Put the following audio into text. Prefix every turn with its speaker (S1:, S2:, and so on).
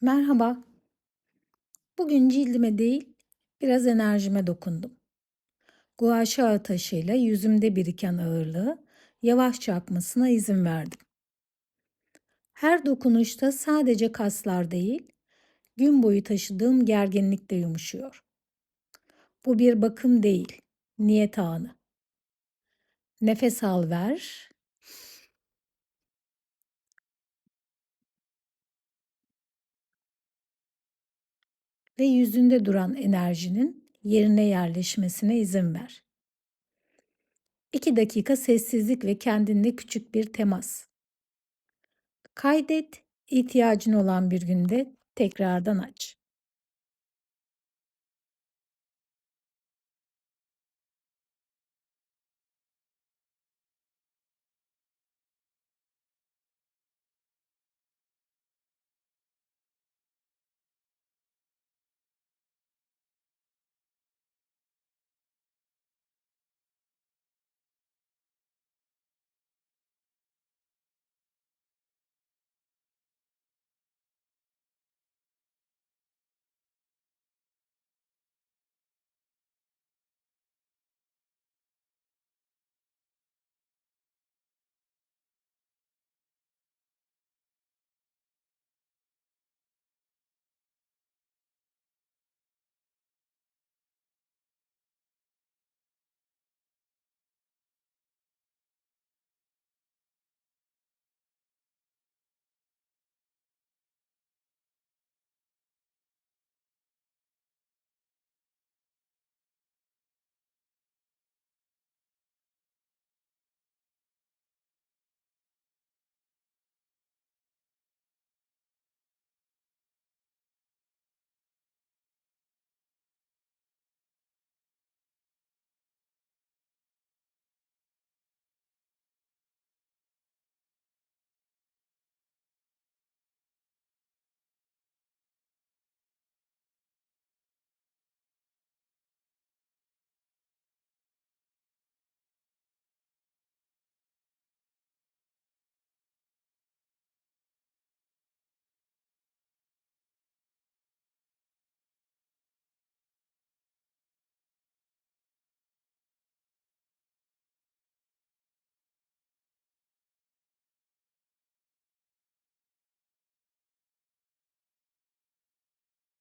S1: Merhaba. Bugün cildime değil, biraz enerjime dokundum. Gua Sha taşıyla yüzümde biriken ağırlığı yavaşça akmasına izin verdim. Her dokunuşta sadece kaslar değil, gün boyu taşıdığım gerginlik de yumuşuyor. Bu bir bakım değil, niyet anı. Nefes al ver. Ve yüzünde duran enerjinin yerine yerleşmesine izin ver. İki dakika sessizlik ve kendinle küçük bir temas. Kaydet, ihtiyacın olan bir günde tekrardan aç.